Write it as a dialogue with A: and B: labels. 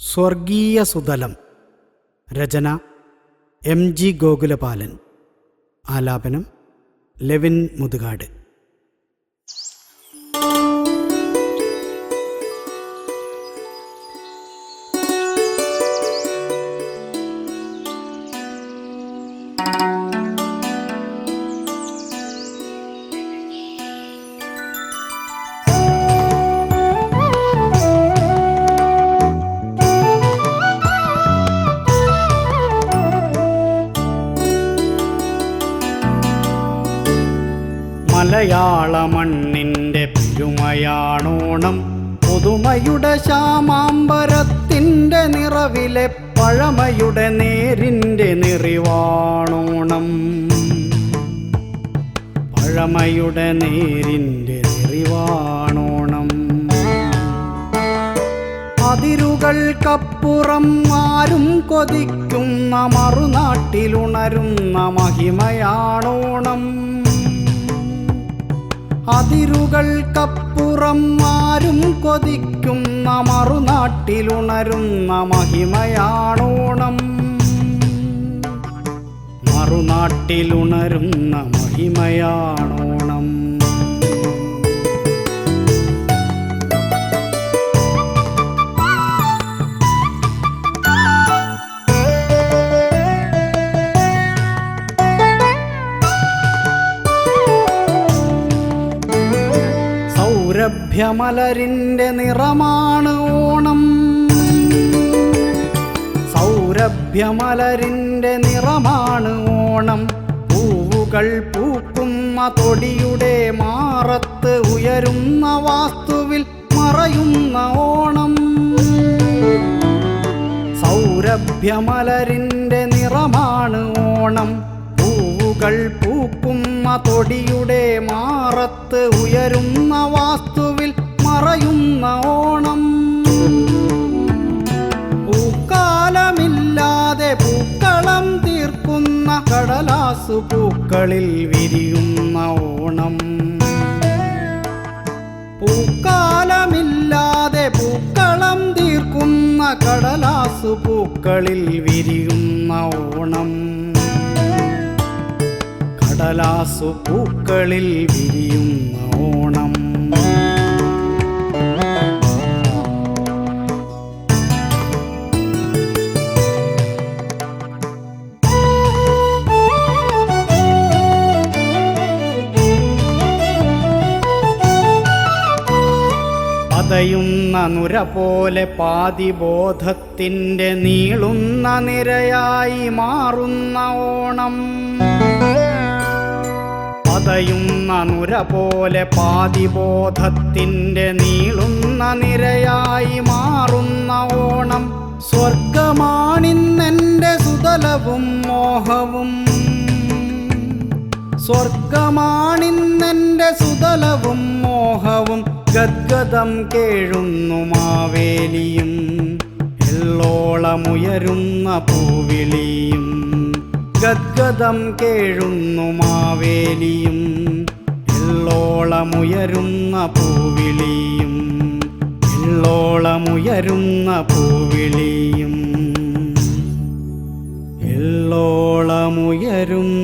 A: സ്വർഗീയ സുതലം. രചന എം ജി ഗോകുലപാലൻ. ആലാപനം ലെവിൻ മുതുകാട്. മലയാള മണ്ണിന്റെ പെരുമയാണോണം. പുതുമയുടെ ശ്യാമാംബരത്തിന്റെ നിറവിലെ പഴമയുടെ നേരിന്റെ നിറിവാണോണം. പഴമയുടെ നേരിന്റെ നിറിവാണോണം. അതിരുകൾക്കപ്പുറം ആരും കൊതിക്കുന്ന മറുനാട്ടിലുണരുന്ന മഹിമയാണോണം. അതിരുകൾക്കപ്പുറം ആരും കൊതിക്കുന്ന മറുനാട്ടിലുണരുന്ന മഹിമയാണോണം. മറുനാട്ടിലുണരുന്ന മഹിമയാണോണം സൗരഭ്യമലരിന്റെ നിറമാണ് ഓണം. സൗരഭ്യമലരിന്റെ നിറമാണ് ഓണം. പൂവുകൾ പൂക്കുന്ന തൊടിയുടെ മാറത്ത് ഉയരുന്ന വാസ്തുവിൽ മറയുന്ന ഓണം. സൗരഭ്യമലരിന്റെ നിറമാണ് ഓണം. പൂവുകൾ പൂക്കുന്ന തൊടിയുടെ മാറത്ത് ഉയരുന്ന വാസ്തുവിൽ മറയുന്ന ഓണം. പൂക്കാലമില്ലാതെ പൂക്കളം തീർക്കുന്ന കടലാസു പൂക്കളിൽ വിരിയുന്ന ഓണം. പൂക്കാലമില്ലാതെ പൂക്കളം തീർക്കുന്ന കടലാസു പൂക്കളിൽ വിരിയുന്ന ഓണം. കടലാസു പൂക്കളിൽ വിരിയുന്ന ഓണം. പതയുന്ന നുര പോലെ പാതിബോധത്തിന്റെ നീളുന്ന നിരയായി മാറുന്ന ഓണം. പതയുന്ന നുര പോലെ പാതിബോധത്തിന്റെ നീളുന്ന നിരയായി മാറുന്ന ഓണം. സ്വർഗമാണിന്നെന്റെ സുതലവും മോഹവും. സ്വർഗമാണിന്നെന്റെ സുതലവും മോഹവും ഗദ്ഗതം കേഴുന്നു മാവേലിയും. എല്ലോളമുയരുന്ന പൂവിളിയും. ഗദ്ഗതം കേഴുന്നു മാവേലിയും എള്ളോളമുയരുന്ന പൂവിളിയും എള്ളോളമുയരുന്ന പൂവിളിയും. എള്ളോളമുയരുന്ന പൂവിളിയും